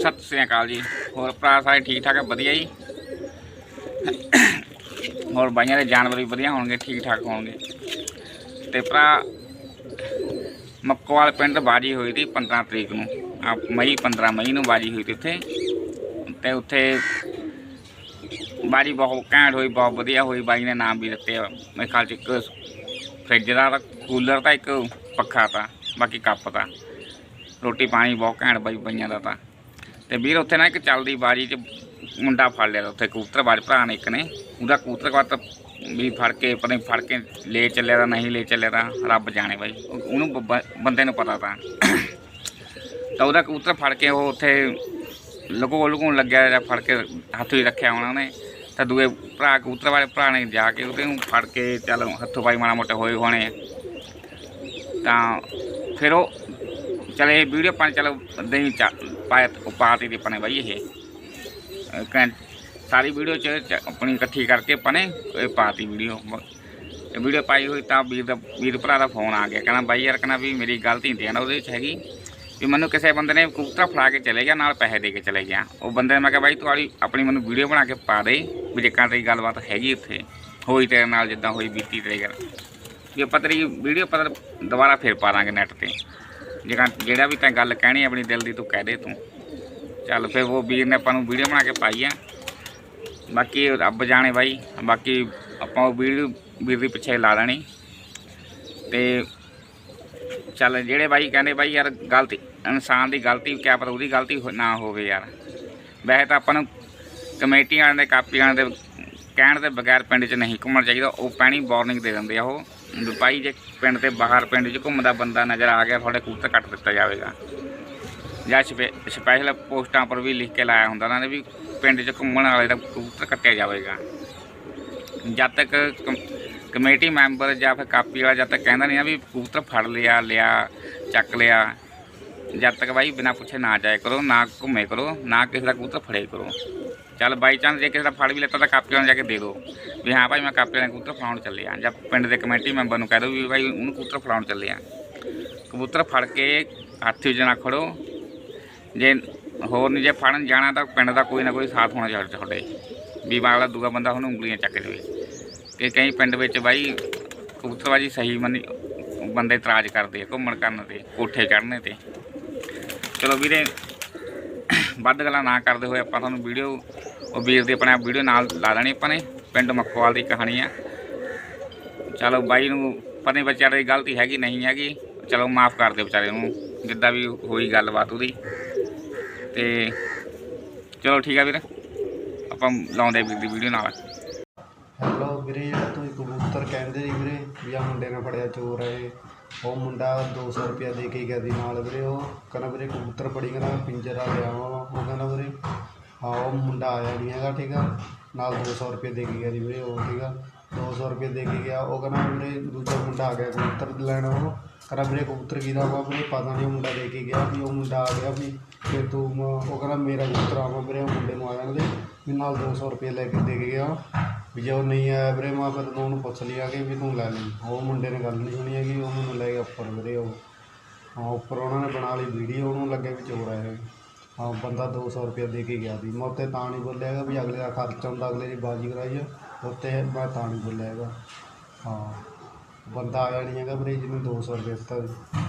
ਸਤਿ ਸ੍ਰੀ ਅਕਾਲ ਜੀ। ਹੋਰ ਭਰਾ ਸਾਰੇ ਠੀਕ ਠਾਕ ਹੈ ਵਧੀਆ ਜੀ? ਹੋਰ ਬਾਈਆਂ ਦੇ ਜਾਨਵਰ ਵੀ ਵਧੀਆ ਹੋਣਗੇ ਠੀਕ ਠਾਕ ਹੋਣਗੇ। ਤੇ ਭਰਾ, ਮੱਕੋਵਾਲ ਪਿੰਡ ਬਾਜੀ ਹੋਈ ਸੀ 15 ਤਰੀਕ ਨੂੰ। ਆ ਮਈ 15 ਮਈ ਨੂੰ ਬਾਜੀ ਹੋਈ ਸੀ ਉੱਥੇ। ਤੇ ਉੱਥੇ ਬਾਜੀ ਬਹੁਤ ਘੈਂਟ ਹੋਈ, ਬਹੁਤ ਵਧੀਆ ਹੋਈ। ਬਾਈ ਨੇ ਨਾਮ ਵੀ ਦਿੱਤੇ ਆ। ਮੇਰੇ ਖਿਆਲ ਚ ਇੱਕ ਫ੍ਰਿਜ ਦਾ ਤਾਂ, ਕੂਲਰ ਤਾਂ ਇੱਕ ਪੱਖਾ ਤਾਂ, ਬਾਕੀ ਕੱਪ ਤਾਂ। ਰੋਟੀ ਪਾਣੀ ਬਹੁਤ ਘੈਂਟ ਬਾਈ, ਬਈਆਂ ਦਾ ਤਾਂ। ਤੇ ਵੀਰ ਉੱਥੇ ਨਾ ਇੱਕ ਚੱਲਦੀ ਬਾਜੀ 'ਚ ਮੁੰਡਾ ਫੜ ਲਿਆ ਉੱਥੇ ਕਬੂਤਰ ਬਾਜ, ਭਰਾ ਨੇ ਇੱਕ ਨੇ। ਉਹਦਾ ਕਬੂਤਰ ਕੱਤ ਵੀ ਫੜ ਕੇ, ਪਤਾ ਨਹੀਂ ਫੜ ਕੇ ਲੈ ਚੱਲਿਆ ਤਾਂ ਨਹੀਂ ਲੈ ਚੱਲਿਆ ਤਾਂ ਰੱਬ ਜਾਣੇ ਬਾਈ। ਉਹਨੂੰ ਬ- ਬੰਦੇ ਨੂੰ ਪਤਾ ਤਾਂ। ਤਾਂ ਉਹਦਾ ਕਬੂਤਰ ਫੜ ਕੇ ਉਹ ਉੱਥੇ ਲਗੋ ਲਗੋਣ ਲੱਗਿਆ ਜਾਂ ਫੜ ਕੇ ਹੱਥ ਵਿੱਚ ਰੱਖਿਆ ਉਹਨਾਂ। ਨੇ ਤਾਂ ਦੂਏ ਭਰਾ, ਕਬੂਤਰ ਵਾਲੇ ਭਰਾ ਨੇ ਜਾ ਕੇ ਉਹਦੇ ਨੂੰ ਫੜ ਕੇ ਚੱਲ ਹੱਥੋਂ ਪਾਈ ਮਾੜਾ ਮੋਟੇ ਹੋਏ ਹੋਣੇ ਤਾਂ ਫਿਰ ਉਹ, ਚਲੇ ਵੀਡੀਓ ਪਾ ਚਲੋ ਨਹੀਂ ਪਾਇਆ ਪਾਤੀ ਦੀ ਪਨੇ ਬਾਈ ਇਹ ਅਹ ਕਹਿੰ- ਸਾਰੀ ਵੀਡੀਓ ਚ ਚ ਆਪਣੀ ਇਕੱਠੀ ਕਰਕੇ ਪਨੇ ਇਹ ਪਾਤੀ ਵੀਡੀਓ ਇਹ ਵੀਡੀਓ ਪਾਈ ਹੋਈ ਤਾਂ ਵੀਰ ਦਾ ਵੀਰ ਭਰਾ ਦਾ ਫੋਨ ਆ ਗਿਆ ਕਹਿੰਦਾ ਬਾਈ ਯਾਰ ਕਹਿੰਦਾ ਵੀ ਮੇਰੀ ਗਲਤੀ ਨਹੀਂ ਨਾ ਉਹਦੇ ਵਿੱਚ ਹੈਗੀ ਵੀ ਮੈਨੂੰ ਕਿਸੇ ਬੰਦੇ ਨੇ ਕਬੂਤਰ ਫੜਾ ਕੇ ਚਲੇ ਗਿਆ ਨਾਲ ਪੈਸੇ ਦੇ ਕੇ ਚਲੇ ਗਿਆ ਉਹ ਬੰਦੇ ਨੇ ਮੈਂ ਕਿਹਾ ਬਾਈ ਤੁਹਾਡੀ ਆਪਣੀ ਮੈਨੂੰ ਵੀਡੀਓ ਬਣਾ ਕੇ ਪਾ ਦੇ ਵੀ ਜੇ ਤੇਰੀ ਗੱਲਬਾਤ ਹੈਗੀ ਉੱਥੇ ਹੋਈ ਤੇਰੇ ਨਾਲ ਜਿੱਦਾਂ ਹੋਈ ਬੀਤੀ ਤੇਰੇ ਗੱਲ ਵੀ ਆਪਾਂ ਤੇਰੀ ਵੀਡੀਓ ਪਤਾ ਦੁਬਾਰਾ ਫੇਰ ਪਾ ਦਾਂਗੇ ਨੈਟ ਤੇ ਜਿਹੜਾ ਜਿਹੜਾ ਵੀ ਤੈਂ ਗੱਲ ਕਹਿਣੀ ਆਪਣੀ ਦਿਲ ਦੀ ਤੂੰ ਕਹਿ ਦੇ ਤੂੰ। ਚੱਲ ਫਿਰ ਉਹ ਵੀਰ ਨੇ ਆਪਾਂ ਨੂੰ ਵੀਡੀਓ ਬਣਾ ਕੇ ਪਾਈ ਆ। ਬਾਕੀ ਰੱਬ ਜਾਣੇ ਬਾਈ, ਬਾਕੀ ਆਪਾਂ ਉਹ ਵੀਡੀਓ ਵੀਰ ਦੇ ਪਿੱਛੇ ਲਾ ਲੈਣੀ। ਤੇ ਚੱਲ ਜਿਹੜੇ ਬਾਈ ਕਹਿੰਦੇ ਬਾਈ ਯਾਰ ਗਲਤੀ, ਇਨਸਾਨ ਦੀ ਗਲਤੀ, ਕਿਆ ਪਤਾ ਉਹਦੀ ਗਲਤੀ ਹੋ- ਨਾ ਹੋਵੇ ਯਾਰ। ਵੈਸੇ ਤਾਂ ਆਪਾਂ ਨੂੰ ਕਮੇਟੀ ਵਾਲਿਆਂ ਦੇ, ਕਾਪੀ ਵਾਲਿਆਂ ਦੇ ਕਹਿਣ ਦੇ ਬਗੈਰ ਪਿੰਡ 'ਚ ਨਹੀਂ ਘੁੰਮਣਾ ਚਾਹੀਦਾ, ਉਹ ਪੈਣੀ ਵਾਰਨਿੰਗ ਦੇ ਦਿੰਦੇ ਆ ਉਹ। ਭਾਈ ਜੇ ਪਿੰਡ ਦੇ ਬਾਹਰ, ਪਿੰਡ 'ਚ ਘੁੰਮਦਾ ਬੰਦਾ ਨਜ਼ਰ ਆ ਗਿਆ, ਤੁਹਾਡੇ ਕਬੂਤਰ ਕੱਟ ਦਿੱਤਾ ਜਾਵੇਗਾ। ਜਾਂ ਸਪੈ- ਸਪੈਸ਼ਲ ਪੋਸਟਾਂ ਪਰ ਵੀ ਲਿਖ ਕੇ ਲਾਇਆ ਹੁੰਦਾ, ਉਹਨਾਂ ਨੇ ਵੀ ਪਿੰਡ 'ਚ ਘੁੰਮਣ ਵਾਲੇ ਦਾ ਕਬੂਤਰ ਕੱਟਿਆ ਜਾਵੇਗਾ। ਜਦ ਤੱਕ ਕਮ- ਕਮੇਟੀ ਮੈਂਬਰ ਜਾਂ ਫਿਰ ਕਾਪੀ ਵਾਲਾ ਜਦ ਤੱਕ ਕਹਿੰਦਾ ਨਹੀਂ ਆ ਵੀ ਕਬੂਤਰ ਫੜ ਲਿਆ ਲਿਆ, ਚੱਕ ਲਿਆ, ਜਦ ਤੱਕ ਬਾਈ ਬਿਨਾ ਪੁੱਛੇ ਨਾ ਜਾਇਆ ਕਰੋ, ਨਾ ਘੁੰਮੇ ਕਰੋ, ਨਾ ਕਿਸੇ ਦਾ ਕਬੂਤਰ ਫੜੇ ਕਰੋ। ਚੱਲ ਬਾਈ ਚਾਂਸ ਜੇ ਕਿਸੇ ਦਾ ਫੜ ਵੀ ਲੈਤਾ ਤਾਂ ਕਾਪੀ ਵਾਲੇ ਨੂੰ ਜਾ ਕੇ ਦੇ ਦਿਓ। ਵੀ ਹਾਂ ਭਾਈ ਮੈਂ ਕਾਪੀ ਵਾਲੇ ਨੂੰ ਕਬੂਤਰ ਫੜਾਉਣ ਚੱਲਿਆ ਜਾਂ ਪਿੰਡ ਦੇ ਕਮੇਟੀ ਮੈਂਬਰ ਨੂੰ ਕਹਿ ਦਿਓ ਵੀ ਭਾਈ ਉਹਨੂੰ ਕਬੂਤਰ ਫੜਾਉਣ ਆ। ਕਬੂਤਰ ਫੜ ਕੇ ਹੱਥ ਵਿੱਚ ਨਾ ਖੜੋ। ਜੇ ਹੋਰ ਨਹੀਂ ਜੇ ਫੜਨ ਜਾਣਾ ਤਾਂ ਪਿੰਡ ਦਾ ਕੋਈ ਨਾ ਕੋਈ ਸਾਥ ਹੋਣਾ ਚਾਹੀਦਾ ਤੁਹਾਡੇ। ਵੀ ਵਾਲਾ ਦੂਗਾ ਬੰਦਾ ਉਹਨੂੰ ਉਂਗਲੀਆਂ ਚੱਕ ਦੇਵੇ। ਕਿ ਕਈ ਪਿੰਡ ਵਿੱਚ ਬਾਈ ਕਬੂਤਰਬਾਜੀ ਸਹੀ ਮੰਨੀ ਬੰਦੇ ਇਤਰਾਜ਼ ਕਰਦੇ ਆ, ਘੁੰਮਣ ਕਰਨ ਤੇ, ਕੋਠੇ ਚੜ੍ਹਨੇ ਤੇ। ਚਲੋ ਵੀਰੇ, ਵੱਧ ਗੱਲਾਂ ਨਾ ਕਰਦੇ ਹੋਏ ਆਪਾਂ ਤੁਹਾਨੂੰ ਵੀਡੀਓ ਉਹ ਵੀਰ ਦੀ ਆਪਣੇ ਵੀਡੀਓ ਨਾਲ ਲਾ ਲੈਣੀ ਆਪਾਂ ਨੇ, ਪਿੰਡ ਮੱਖੋਵਾਲ ਦੀ ਕਹਾਣੀ ਆ। ਚਲੋ ਬਾਈ ਨੂੰ ਪਤਾ ਨਹੀਂ ਵਿਚਾਰੇ ਦੀ ਗਲਤੀ ਹੈਗੀ, ਨਹੀਂ ਹੈਗੀ, ਚਲੋ ਮਾਫ ਕਰ ਦਿਓ ਵਿਚਾਰੇ ਨੂੰ, ਜਿੱਦਾਂ ਵੀ ਹੋਈ ਗੱਲਬਾਤ ਉਹਦੀ। ਤੇ ਚਲੋ ਠੀਕ ਆ ਵੀਰ, ਆਪਾਂ ਲਾਉਂਦੇ ਵੀਰ ਦੀ ਵੀਡੀਓ ਨਾਲ। ਹੈਲੋ ਵੀਰੇ ਜਿਹੜਾ ਤੁਸੀਂ ਕਬੂਤਰ ਕਹਿੰਦੇ ਸੀ ਵੀਰੇ, ਵੀ ਆ ਮੁੰਡੇ ਨਾਲ ਫੜਿਆ ਚੋਰ ਹੈ ਉਹ ਮੁੰਡਾ 200 ਰੁਪਇਆ ਦੇ ਕੇ ਗਿਆ ਦੀ ਨਾਲ ਵੀਰੇ, ਉਹ ਕਹਿੰਦਾ ਵੀਰੇ ਕਬੂਤਰ ਫੜੀ ਕਹਿੰਦਾ ਮੈਂ ਪਿੰਜਰਾ ਲਿਆ ਵਾ ਉਹ ਕਹਿੰਦਾ ਵੀਰੇ ਹਾਂ, ਉਹ ਮੁੰਡਾ ਆਇਆ ਨਹੀਂ ਹੈਗਾ, ਠੀਕ ਆ? ਨਾਲ ਦੋ ਸੌ ਰੁਪਏ ਦੇ ਕੇ ਗਿਆ ਜੀ ਵੀਰੇ, ਉਹ, ਠੀਕ ਆ? ਦੋ ਸੌ ਰੁਪਏ ਦੇ ਕੇ ਗਿਆ, ਉਹ ਕਹਿੰਦਾ ਵੀਰੇ ਦੂਜਾ ਮੁੰਡਾ ਆ ਗਿਆ ਕਬੂਤਰ ਲੈਣ ਉਹ। ਕਹਿੰਦਾ ਵੀਰੇ ਕਬੂਤਰ ਕਿਹਦਾ ਵਾ ਵੀਰੇ? ਪਤਾ ਨਹੀਂ ਉਹ ਮੁੰਡਾ ਦੇ ਕੇ ਗਿਆ ਵੀ ਉਹ ਮੁੰਡਾ ਆ ਗਿਆ ਵੀ ਫਿਰ ਤੂੰ ਉਹ ਕਹਿੰਦਾ ਮੇਰਾ ਕਬੂਤਰ ਆਵਾ ਵੀਰੇ, ਉਹ ਮੁੰਡੇ ਨੂੰ ਆ ਜਾਂਦੇ ਵੀ ਨਾਲ ਦੋ ਸੌ ਰੁਪਏ ਲੈ ਕੇ ਦੇ ਕੇ ਗਿਆ। ਵੀ ਜੇ ਉਹ ਨਹੀਂ ਆਇਆ ਵੀਰੇ, ਮੈਂ ਫਿਰ ਤੂੰ ਉਹਨੂੰ ਪੁੱਛ ਲਿਆ ਕਿ ਵੀ ਤੂੰ ਲੈ ਲਈ। ਉਹ ਮੁੰਡੇ ਨੇ ਗੱਲ ਨਹੀਂ ਸੁਣੀ ਹੈਗੀ ਉਹ ਮੈਨੂੰ ਲੈ ਗਿਆ ਉੱਪਰ ਵੀਰੇ ਉਹ। ਹਾਂ, ਉੱਪਰ ਉਹਨਾਂ ਨੇ ਬਣਾ ਲਈ ਵੀਡੀਓ, ਉਹਨੂੰ ਲੱਗੇ ਵੀ ਚੋਰ ਆਇਆ ਹਾਂ, ਬੰਦਾ 200 ਰੁਪਏ ਦੇ ਕੇ ਗਿਆ ਸੀ। ਮੈਂ ਉੱਥੇ ਤਾਂ ਨਹੀਂ ਬੋਲਿਆ ਹੈਗਾ ਵੀ ਅਗਲੇ ਦਾ ਖਰਚਾ ਹੁੰਦਾ, ਅਗਲੇ ਦੀ ਬਾਜੀ ਕਰਾਈ ਆ। ਉੱਥੇ ਮੈਂ ਤਾਂ ਨਹੀਂ ਬੋਲਿਆ ਹੈਗਾ। ਹਾਂ, ਬੰਦਾ ਆਇਆ ਨਹੀਂ ਹੈਗਾ ਵੀਰੇ ਜਿਹਨੂੰ 200 ਰੁਪਏ ਦਿੱਤਾ ਸੀ।